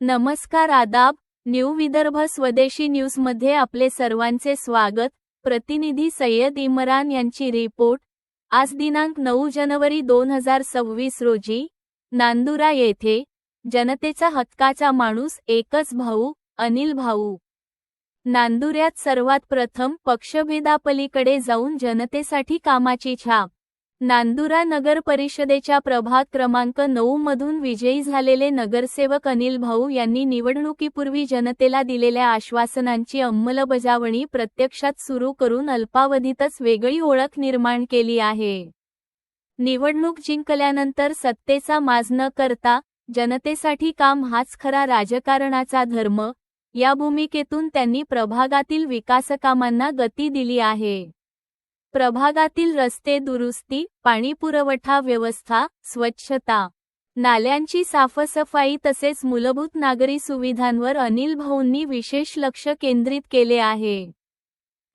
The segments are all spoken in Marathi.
नमस्कार आदाब न्यू विदर्भ स्वदेशी न्यूजमध्ये आपले सर्वांचे स्वागत. प्रतिनिधी सय्यद इम्रान यांची रिपोर्ट. आज दिनांक नऊ जानेवारी दोन हजार सव्वीस रोजी नांदुरा येथे जनतेचा हक्काचा माणूस एकच भाऊ अनिल भाऊ. नांदुऱ्यात सर्वात प्रथम पक्षभेदापलीकडे जाऊन जनतेसाठी कामाची छाप. नांदुरा नगर परिषदेच्या प्रभाग क्रमांक नऊ मधून विजयी झालेले नगरसेवक अनिल भाऊ यांनी निवडणुकीपूर्वी जनतेला दिलेल्या आश्वासनांची अंमलबजावणी प्रत्यक्षात सुरू करून अल्पावधीतच वेगळी ओळख निर्माण केली आहे. निवडणूक जिंकल्यानंतर सत्तेचा माज न करता जनतेसाठी काम हाच खरा राजकारणाचा धर्म या भूमिकेतून त्यांनी प्रभागातील विकासकामांना गती दिली आहे. प्रभागातील रस्ते दुरुस्ती पाणीपुरवठा व्यवस्था स्वच्छता नाल्यांची साफसफाई तसेच मूलभूत नागरी सुविधांवर अनिल भाऊंनी विशेष लक्ष केंद्रित केले आहे.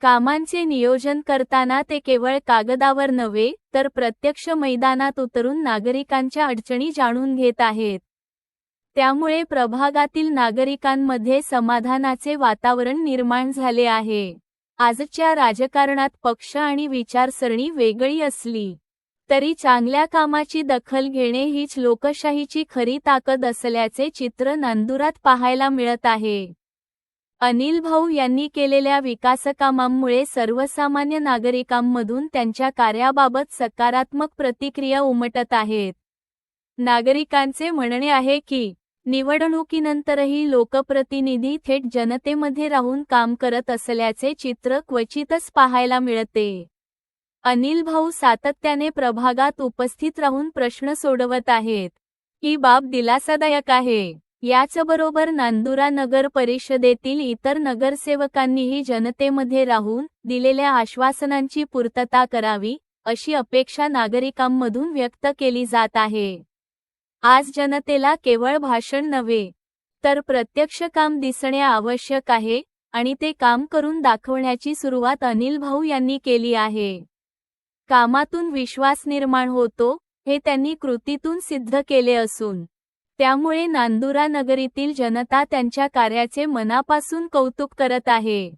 कामांचे नियोजन करताना ते केवळ कागदावर नव्हे तर प्रत्यक्ष मैदानात उतरून नागरिकांच्या अडचणी जाणून घेत आहेत. त्यामुळे प्रभागातील नागरिकांमध्ये समाधानाचे वातावरण निर्माण झाले आहे. आजच्या राजकारणात पक्ष आणि विचारसरणी वेगळी असली तरी चांगल्या कामाची दखल घेणे हीच लोकशाहीची खरी ताकद असल्याचे चित्र नांदुरात पाहायला मिळत आहे. अनिल भाऊ यांनी केलेल्या विकासकामांमुळे सर्वसामान्य नागरिकांमधून त्यांच्या कार्याबाबत सकारात्मक प्रतिक्रिया उमटत आहेत. नागरिकांचे म्हणणे आहे की निवडणुकीनंतरही लोकप्रतिनिधी थेट जनतेमध्ये राहून काम करत असल्याचे चित्र क्वचितच पाहायला मिळते. अनिल भाऊ सातत्याने प्रभागात उपस्थित राहून प्रश्न सोडवत आहेत. ही बाब दिलासादायक आहे. याचबरोबर नांदुरा नगर परिषदेतील इतर नगरसेवकांनीही जनतेमध्ये राहून दिलेल्या आश्वासनांची पूर्तता करावी अशी अपेक्षा नागरिकांमधून व्यक्त केली जात आहे. आज जनतेला केवळ भाषण नव्हे तर प्रत्यक्ष काम दिसणे आवश्यक आहे आणि ते काम करून दाखवण्याची सुरुवात अनिल भाऊ यांनी केली आहे. कामातून विश्वास निर्माण होतो हे त्यांनी कृतीतून सिद्ध केले असून त्यामुळे नांदुरा नगरीतील जनता त्यांच्या कार्याचे मनापासून कौतुक करत आहे.